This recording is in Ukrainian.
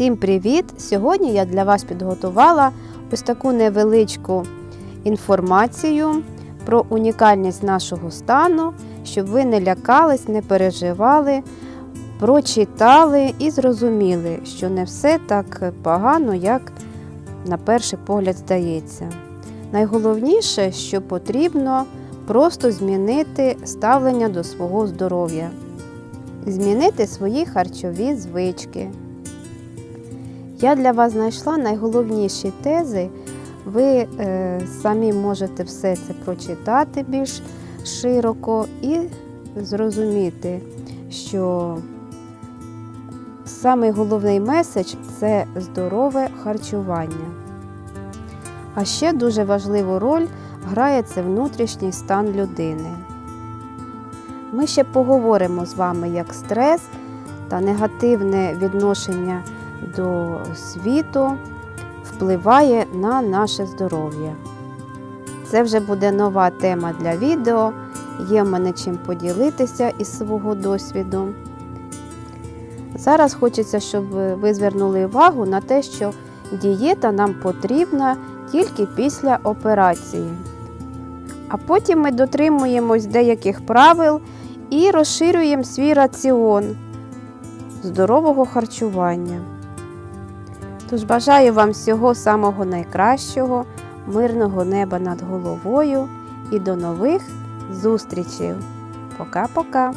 Всім привіт! Сьогодні я для вас підготувала ось таку невеличку інформацію про унікальність нашого стану, щоб ви не лякались, не переживали, прочитали і зрозуміли, що не все так погано, як на перший погляд здається. Найголовніше, що потрібно просто змінити ставлення до свого здоров'я, змінити свої харчові звички. Я для вас знайшла найголовніші тези. Ви е, самі можете все це прочитати більш широко і зрозуміти, що самий головний меседж це здорове харчування. А ще дуже важливу роль грає це внутрішній стан людини. Ми ще поговоримо з вами, як стрес та негативне відношення до світу впливає на наше здоров'я. Це вже буде нова тема для відео. Є в мене чим поділитися із свого досвіду. Зараз хочеться, щоб ви звернули увагу на те, що дієта нам потрібна тільки після операції. А потім ми дотримуємось деяких правил і розширюємо свій раціон здорового харчування. Тож бажаю вам всього самого найкращого, мирного неба над головою і до нових зустрічей. Пока-пока!